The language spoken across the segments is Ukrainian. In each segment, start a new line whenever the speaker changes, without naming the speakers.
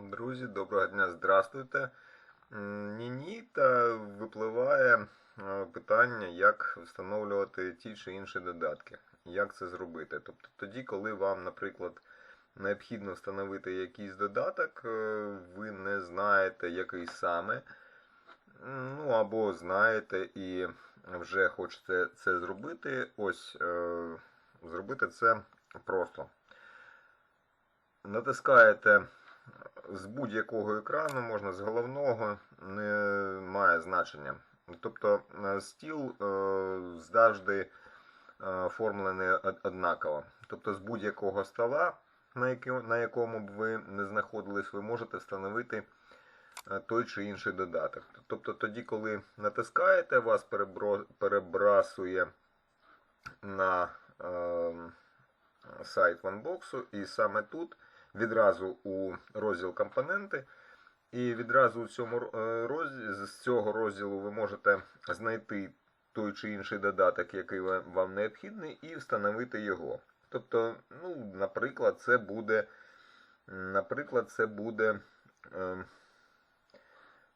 Друзі, доброго дня, здравствуйте. Ні-ні, та випливає е, питання, як встановлювати ті чи інші додатки. Як це зробити? Тобто тоді, коли вам, наприклад, необхідно встановити якийсь додаток, е, ви не знаєте, який саме, ну або знаєте і вже хочете це зробити. Ось е, зробити це просто. Натискаєте з будь-якого екрану, можна з головного, не має значення. Тобто е, стіл е, завжди е, оформлений однаково. Тобто з будь-якого стола, на якому б ви не знаходились, ви можете встановити той чи інший додаток. Тобто тоді, коли натискаєте, вас перебрасує на е, сайт OneBox, і саме тут відразу у розділ компоненти. І відразу у цьому е, розділі, з цього розділу ви можете знайти той чи інший додаток, який вам необхідний, і встановити його. Тобто, ну, наприклад, це буде, наприклад, це буде е,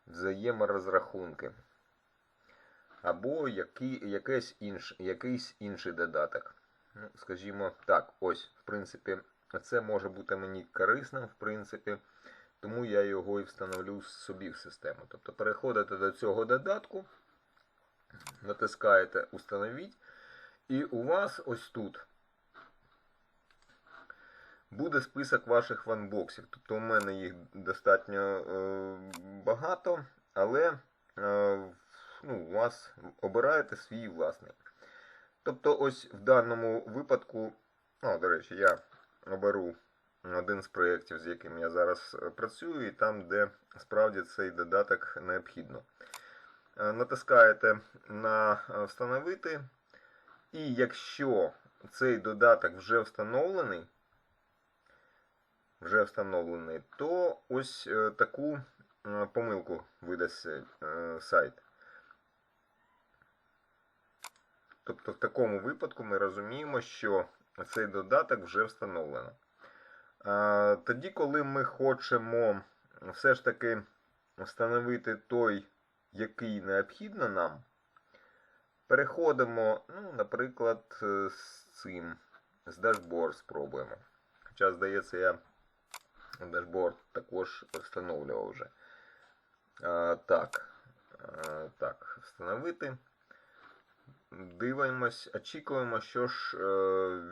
взаєморозрахунки. Або який, якийсь, інш, якийсь інший додаток. Ну, скажімо так, ось, в принципі, це може бути мені корисним, в принципі, тому я його і встановлю собі в систему. Тобто переходите до цього додатку, натискаєте Установіть, і у вас ось тут буде список ваших ванбоксів. Тобто у мене їх достатньо е, багато, але е, ну, у вас обираєте свій власний. Тобто, ось в даному випадку, ну, до речі, я оберу один з проєктів, з яким я зараз е, працюю, і там, де справді цей додаток необхідно. Е, Натискаєте на е, встановити, і якщо цей додаток вже встановлений, вже встановлений, то ось таку помилку видасть сайт. Тобто в такому випадку ми розуміємо, що цей додаток вже встановлено. Тоді, коли ми хочемо все ж таки встановити той, який необхідно нам, переходимо, ну, наприклад, е, з цим, з дашборд спробуємо. Хоча, здається, я дашборд також встановлював вже. Так, так, встановити. Дивимось, очікуємо, що ж е,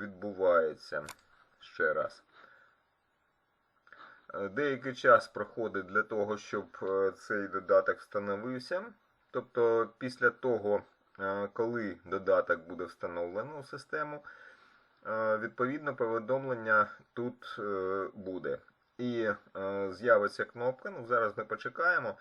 відбувається ще раз. Е, Деякий час проходить для того, щоб е, цей додаток встановився. Тобто, після того, коли додаток буде встановлено у систему, відповідно повідомлення тут буде. І з'явиться кнопка, ну зараз ми почекаємо,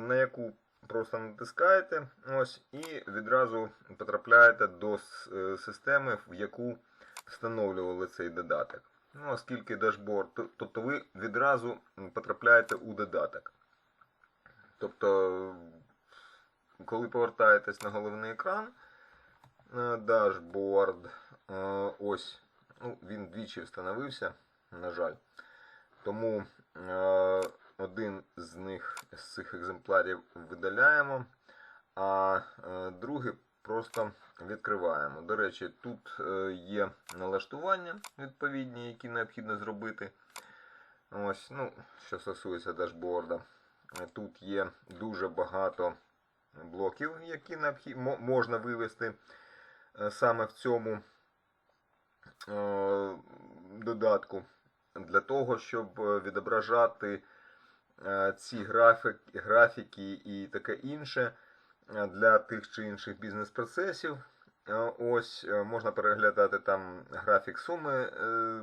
на яку просто натискаєте ось, і відразу потрапляєте до е, системи, в яку встановлювали цей додаток. Ну, оскільки дашборд, тобто ви відразу потрапляєте у додаток. Тобто, коли повертаєтесь на головний екран, е, дашборд, е, ось, ну, він двічі встановився, на жаль. Тому один з них з цих екземплярів видаляємо, а е, другий просто відкриваємо. До речі, тут е, є налаштування відповідні, які необхідно зробити. Ось, ну, що стосується дашборда. Тут є дуже багато блоків, які можна вивести е, саме в цьому додатку для того, щоб відображати ці графік, графіки і таке інше е, для тих чи інших бізнес-процесів. Е, Ось е, можна переглядати там графік суми е,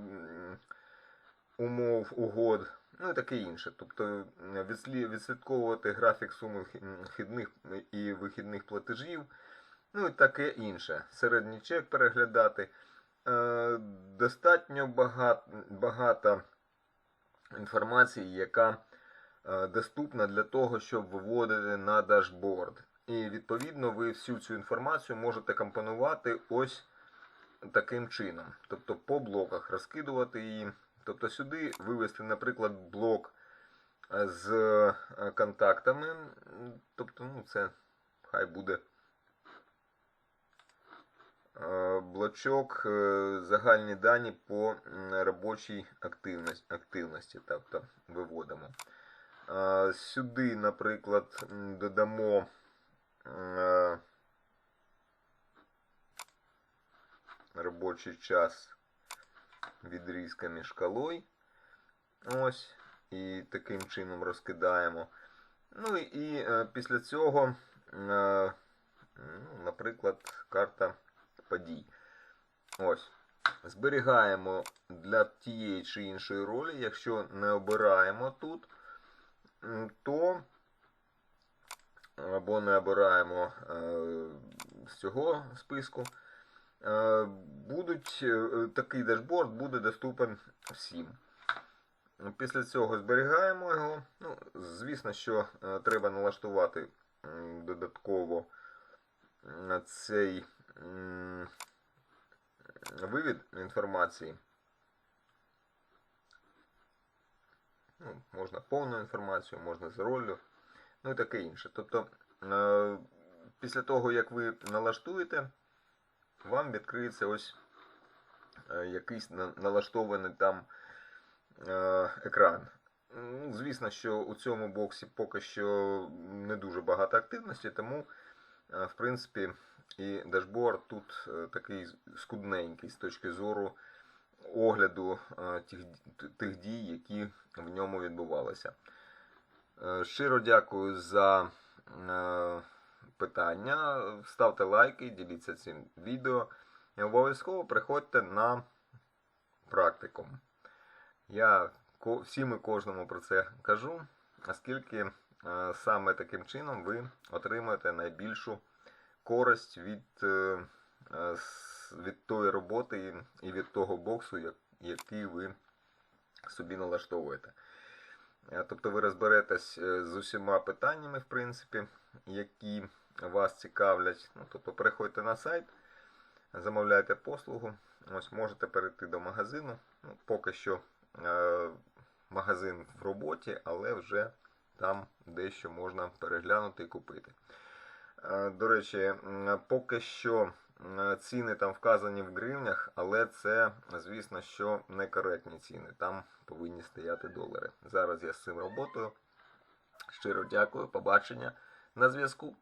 умов, угод, ну і таке інше. Тобто е, відслідковувати графік суми вхідних і вихідних платежів, ну і таке інше. Середній чек переглядати. Е, Достатньо багато, багато інформації, яка е, доступна для того, щоб виводити на дашборд. І відповідно ви всю цю інформацію можете компонувати ось таким чином. Тобто по блоках розкидувати її. Тобто сюди вивести, наприклад, блок е, з е, контактами. Тобто, ну, це хай буде е, блочок е, загальні дані по робочій активності тобто виводимо. Сюди, наприклад, додамо робочий час відрізками шкалой. Ось. І таким чином розкидаємо. Ну і, е, після цього, е, ну, наприклад, карта подій. Ось. Зберігаємо для тієї чи іншої ролі. Якщо не обираємо тут, то або не обираємо е, з цього списку, е, будуть, е, такий дашборд буде доступен всім. Після цього зберігаємо його. Ну, звісно, що е, треба налаштувати додатково цей вивід інформації. Ну, можна повну інформацію, можна з роллю, ну і таке інше. Тобто, е, після того, як ви налаштуєте, вам відкриється ось е, якийсь на- налаштований там е, екран. Ну, Звісно, що у цьому боксі поки що не дуже багато активності, тому, в принципі, і дашборд тут такий скудненький з точки зору огляду е, тих, тих дій, які в ньому відбувалися. Е, Щиро дякую за е, питання. Ставте лайки, діліться цим відео. І обов'язково приходьте на практикум. Я всім і кожному про це кажу, оскільки саме таким чином ви отримаєте найбільшу користь від, від тої роботи і від того боксу, який ви собі налаштовуєте. Е, Тобто ви розберетесь е, з усіма питаннями, в принципі, які вас цікавлять. Ну, тобто переходьте на сайт, замовляйте послугу. Ось можете перейти до магазину. Ну, поки що е, магазин в роботі, але вже там дещо можна переглянути і купити. Е, До речі, поки що ціни там вказані в гривнях, але це, звісно, що некоректні ціни. Там повинні стояти долари. Зараз я з цим роботою. Щиро дякую, побачення на зв'язку.